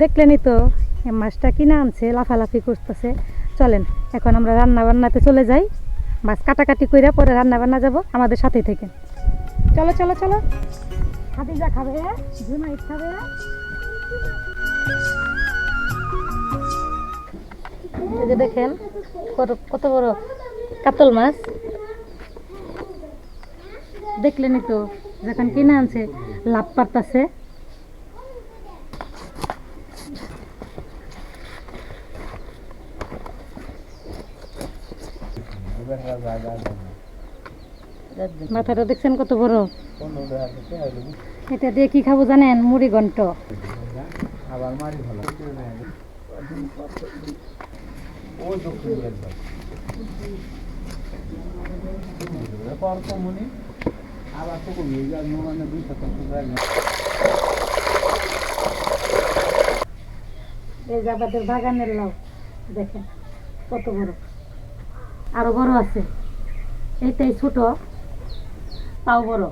দেখলেনই তো মাছটা কিনা আনছে, লাফালাফি করতেছে। চলেন, এখন আমরা রান্না বান্নাতে চলে যাই। মাছ কাটাকাটি করে পরে রান্না বান্না যাব, আমাদের সাথে থেকে চলো চলো চলো। খাদিজা খাবে খাবে। যে দেখেন, কত বড় কাতল মাছ। দেখলেনই তো, যখন কিনে আনছে লাভ পারতাছে। মাথাটা দেখছেন কত বড়? এটা দিয়ে কি খাব জানেন? মুড়ি ঘন্ট। আবার মারি ভালো ও দক্ষিণ বেলবা কমনি আবার তো কমিয়ে যায় মানে দুই শতাংশ এই যে আমাদের বাগানের লাউ দেখেন কত বড়। আরও বড় আছে। এইটাই ছোট তাও বড়।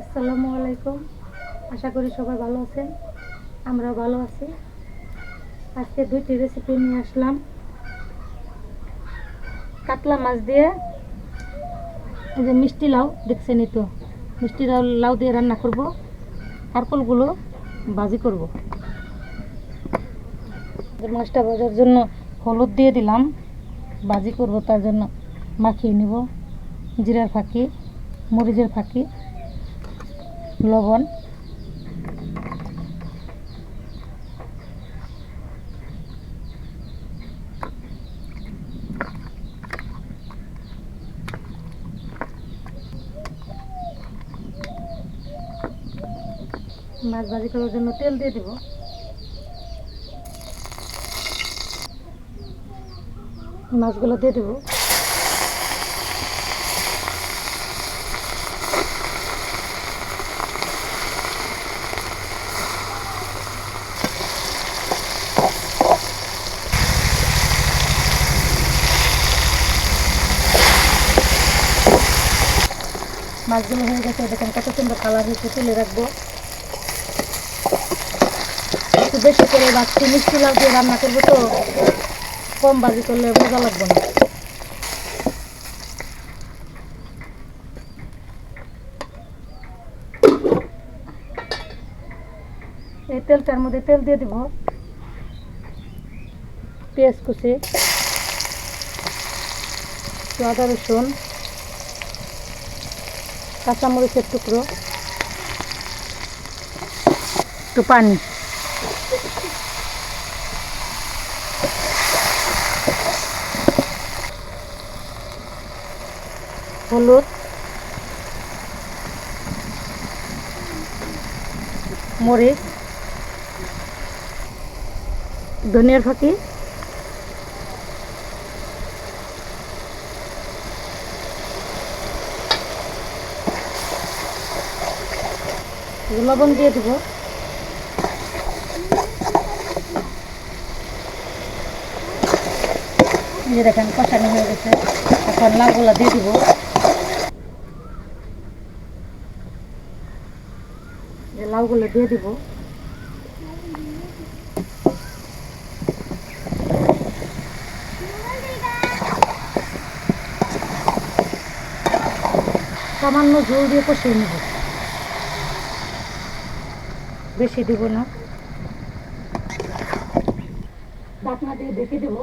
আসসালামু আলাইকুম। আশা করি সবাই ভালো আছেন। আমরাও ভালো আছি। আজকে দুইটি রেসিপি নিয়ে আসলাম। কাতলা মাছ দিয়ে এই যে মিষ্টি লাউ দেখছেনই তো মিষ্টি লাউ লাউ দিয়ে রান্না করব। কারকলগুলো ভাজি করব। মাছটা ভাজার জন্য হলুদ দিয়ে দিলাম। ভাজি করব, তার জন্য মাখিয়ে নিব। জিরার ফাঁকি, মরিচের ফাঁকি, লবণ। মাছ ভাজি করার জন্য তেল দিয়ে দেব। মাছগুলো দিয়ে দেবো। মাছগুলো হয়ে গেছে দেখেন কত সুন্দর কালার হয়েছে তুলে রাখব। বেশি করে বাচ্চি মিষ্টি লাউ দিয়ে রান্না করব তো। কম বাজি করলে মজা লাগবে না। এই তেলটার মধ্যে তেল দিয়ে দিব। পেঁয়াজ কুচি, আদা রসুন, কাঁচামরিচের টুকরো, একটু পানি। হলুদ। মরিচ। ধনিয়ার ফাঁকি। লবণ দিয়ে দেবো। যে দেখেন, কষানো হয়ে গেছে। এখন লাউগুলা দিয়ে দিব। যে দিয়ে দিব। সামান্য ঝোল দিয়ে কষিয়ে নেব। বেশি দিব না। ঢাকনা দেবো।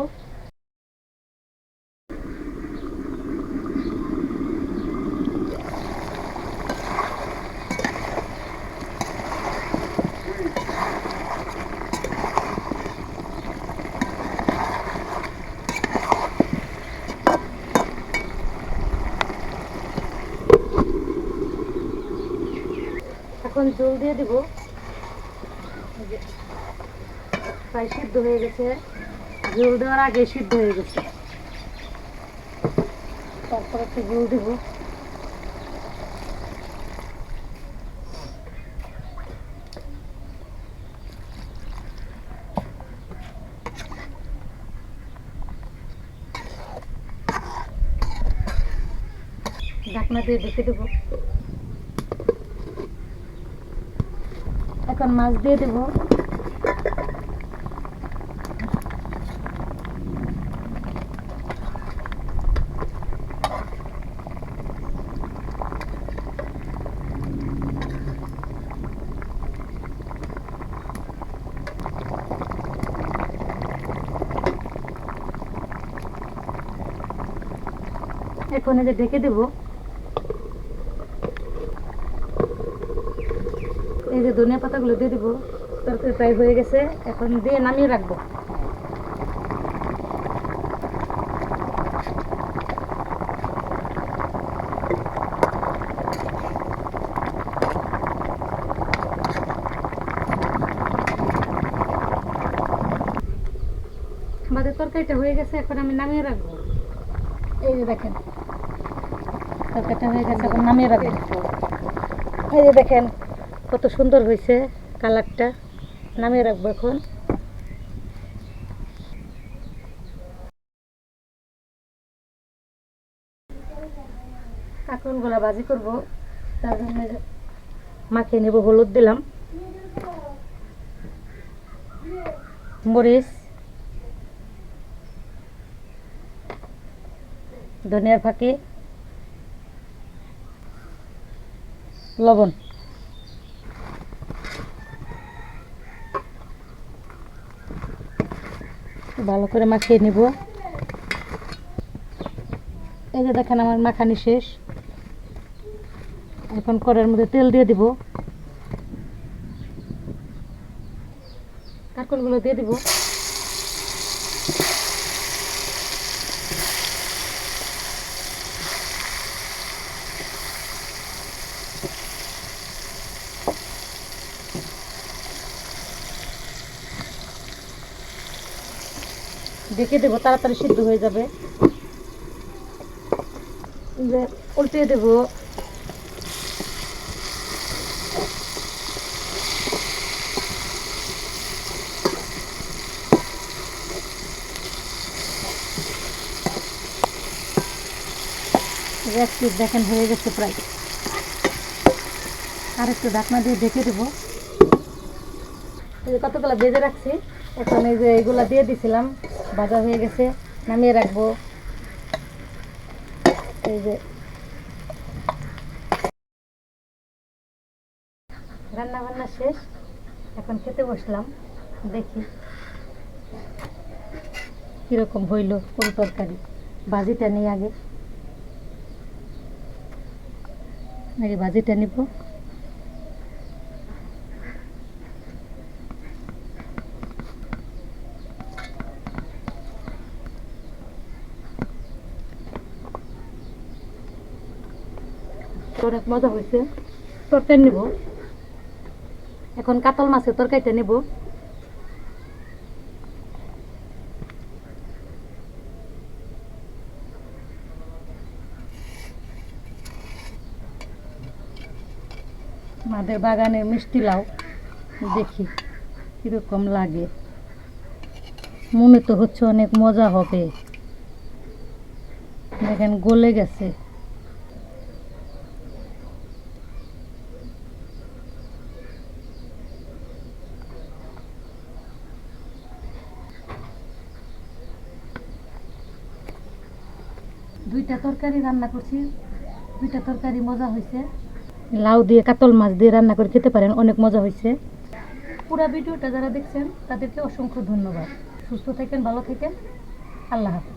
জল দিয়ে দিব। প্রায় সিদ্ধ হয়ে গেছে। জল দেওয়ার আগে সিদ্ধ হয়ে গেছে। তারপর একটু জল দিব। ঢাকনা দিয়ে ঢেকে দেবো। এখন মাছ দিয়ে দেবো এখন যে ঢেকে দেবো এই যে ধনিয়া পাতাগুলো দিয়ে দিব। তরকারি প্রায় হয়ে গেছে, এখন দিয়ে নামিয়ে রাখব। আমাদের তরকারিটা হয়ে গেছে, এখন আমি নামিয়ে রাখব। এই যে দেখেন, তরকারিটা হয়ে গেছে, এখন নামিয়ে রাখব। এই যে দেখেন কত সুন্দর হয়েছে কালারটা। নামিয়ে রাখব এখন। কাঁকরগুলা ভাজি করব। তার জন্য মাখিয়ে নেব, হলুদ দিলাম। মরিচ। ধনিয়ার ফাঁকি। লবণ। ভালো করে মাখিয়ে নেব। এই যে দেখেন আমার মাখানি শেষ। এখন কড়ার মধ্যে তেল দিয়ে দিব। কাঁকড়গুলো দিয়ে দিব। দেখে দেবো, তাড়াতাড়ি সিদ্ধ হয়ে যাবে। উল্টে দেবো। দেখেন, হয়ে গেছে প্রায়। আর একটু ঢাকনা দিয়ে ঢেকে দেবো। কতগুলো বেজে রাখছি, এখন এই যে এগুলা দিয়ে দিছিলাম। ভাজা হয়ে গেছে, নামিয়ে রাখব। এই যে। রান্না বান্না শেষ, এখন খেতে বসলাম, দেখি কীরকম হইল কোন তরকারি, ভাজিটা নিই আগে। আগে ভাজিটা নিব? অনেক মজা হয়েছে তরকারি নিব। এখন কাতল মাছের তরকারিটা নিব। আমাদের বাগানের মিষ্টি লাউ। দেখি, কীরকম লাগে। মনে তো হচ্ছে অনেক মজা হবে। দেখেন গলে গেছে। দুইটা তরকারি রান্না করছি। দুইটা তরকারি মজা হয়েছে লাউ দিয়ে কাতল মাছ দিয়ে রান্না করে খেতে পারেন, অনেক মজা হয়েছে পুরো ভিডিওটা যারা দেখছেন, তাদেরকে অসংখ্য ধন্যবাদ। সুস্থ থাকেন, ভালো থাকেন। আল্লাহ হাফিজ।